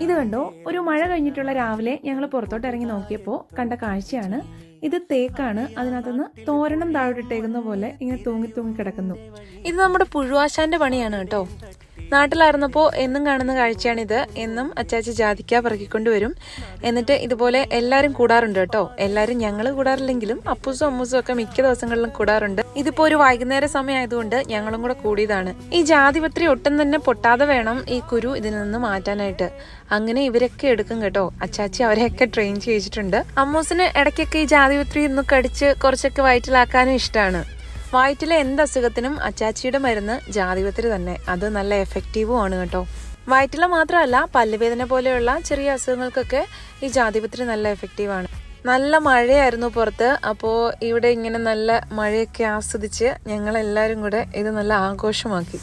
ഇത് കണ്ടോ? ഒരു മഴ കഴിഞ്ഞിട്ടുള്ള രാവിലെ ഞങ്ങൾ പുറത്തോട്ട് ഇറങ്ങി നോക്കിയപ്പോൾ കണ്ട കാഴ്ചയാണ്. ഇത് തേക്കാണ്. അതിനകത്തുനിന്ന് തോരണം താഴോട്ടിട്ടേക്കുന്ന പോലെ ഇങ്ങനെ തൂങ്ങി തൂങ്ങി കിടക്കുന്നു. ഇത് നമ്മുടെ പുഴുവാശാന്റെ പണിയാണ് കേട്ടോ. നാട്ടിലായിരുന്നപ്പോൾ എന്നും കാണുന്ന കാഴ്ചയാണിത്. എന്നും അച്ചാച്ചി ജാതിക്ക പറക്കിക്കൊണ്ട് വരും എന്നിട്ട് ഇതുപോലെ എല്ലാവരും കൂടാറുണ്ട് കേട്ടോ. എല്ലാവരും ഞങ്ങൾ കൂടാറില്ലെങ്കിലും അപ്പൂസും അമ്മൂസും ഒക്കെ മിക്ക ദിവസങ്ങളിലും കൂടാറുണ്ട്. ഇതിപ്പോ ഒരു വൈകുന്നേര സമയമായതുകൊണ്ട് ഞങ്ങളും കൂടെ കൂടിയതാണ്. ഈ ജാതിപത്രി ഒട്ടും തന്നെ പൊട്ടാതെ വേണം ഈ കുരു ഇതിൽ നിന്ന് മാറ്റാനായിട്ട്. അങ്ങനെ ഇവരൊക്കെ എടുക്കും കേട്ടോ. അച്ചാച്ചി അവരെയൊക്കെ ട്രെയിൻ ചെയ്യിച്ചിട്ടുണ്ട്. അമ്മൂസിന് ഇടയ്ക്കൊക്കെ ഈ ജാതിപത്രി ഒന്ന് കടിച്ച് കുറച്ചൊക്കെ വയറ്റിലാക്കാനും ഇഷ്ടമാണ് വയറ്റിലെ എന്ത് അസുഖത്തിനും അച്ചാച്ചിയുടെ മരുന്ന് ജാതിപത്രി തന്നെ. അത് നല്ല എഫക്റ്റീവും ആണ് കേട്ടോ. വയറ്റിലെ മാത്രമല്ല പല്ലുവേദന പോലെയുള്ള ചെറിയ അസുഖങ്ങൾക്കൊക്കെ ഈ ജാതിപത്രി നല്ല എഫക്റ്റീവാണ് നല്ല മഴയായിരുന്നു പുറത്ത്. അപ്പോൾ ഇവിടെ ഇങ്ങനെ നല്ല മഴയൊക്കെ ആസ്വദിച്ച് ഞങ്ങളെല്ലാവരും കൂടെ ഇത് നല്ല ആഘോഷമാക്കി.